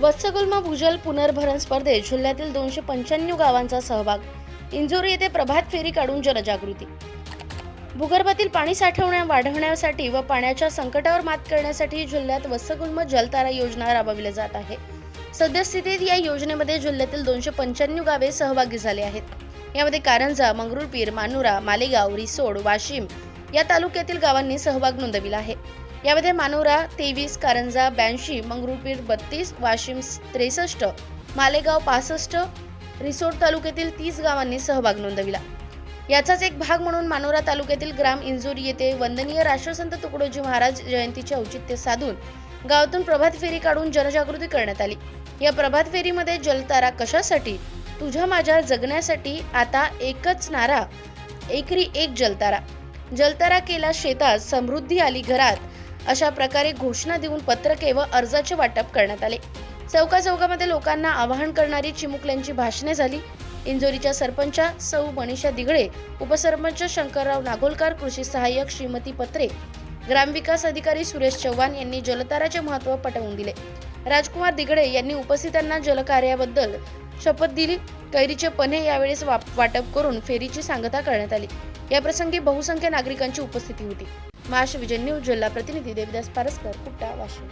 वत्सगुल्म भूजल पुनर्भरण स्पर्धेत जिल्ह्यातील दोनशे पंच्याण्णव गावांचा सहभाग. इंजोरी येथे प्रभात फेरी काढून जनजागृती. भूगर्भातील पाणी साठवण्या वाढवण्यासाठी व पाण्याच्या संकटावर मात करण्यासाठी जिल्ह्यात वत्सगुल्म जलतारा योजना राबविली जात आहे. सद्यस्थितीत या योजनेमध्ये जिल्ह्यातील दोनशे पंच्याण्णव गावे सहभागी झाले आहेत. यामध्ये कारंजा मंगरुळपीर मानुरा मालेगाव रिसोड वाशिम या तालुक्यातील गावांनी सहभाग नोंदविला आहे. यामध्ये मानोरा तेवीस कारंजा ब्याऐंशी मंगरुळपीर बत्तीस वाशिम त्रेसष्ट मालेगाव पासष्ट रिसोड तालुक्यातील तीस गावांनी सहभाग नोंदविला. याचाच एक भाग म्हणून मानोरा तालुक्यातील ग्राम इंजोरी येथे वंदनीय राष्ट्रसंत तुकडोजी महाराज जयंतीचे औचित्य साधून गावातून प्रभात फेरी काढून जनजागृती करण्यात आली. या प्रभात फेरीमध्ये जलतारा कशासाठी? तुझ्या माझ्या जगण्यासाठी आता एकच नारा एकरी एक जलतारा. जलतारा केला शेतात समृद्धी आली घरात अशा प्रकारे घोषणा देऊन पत्रके व अर्जाचे वाटप करण्यात आले. चौका चौकामध्ये लोकांना आवाहन करणारी चिमुकल्यांची भाषणे झाली. इंजोरीच्या सरपंचा सौ मनीषा दिगळे उपसरपंच शंकरराव नागोलकर कृषी सहाय्यक श्रीमती पत्रे ग्रामविकास अधिकारी सुरेश चव्हाण यांनी जलताराचे महत्त्व पटवून दिले. राजकुमार दिगडे यांनी उपस्थितांना जलकार्याबद्दल शपथ दिली. कैरीचे पन्हे यावेळेस वाटप करून फेरीची सांगता करण्यात आली. याप्रसंगी बहुसंख्य नागरिकांची उपस्थिती होती. महाराष्ट्र विजय न्यूज जिल्हा प्रतिनिधी देवदास पारसकर कुट्टा वाशिम.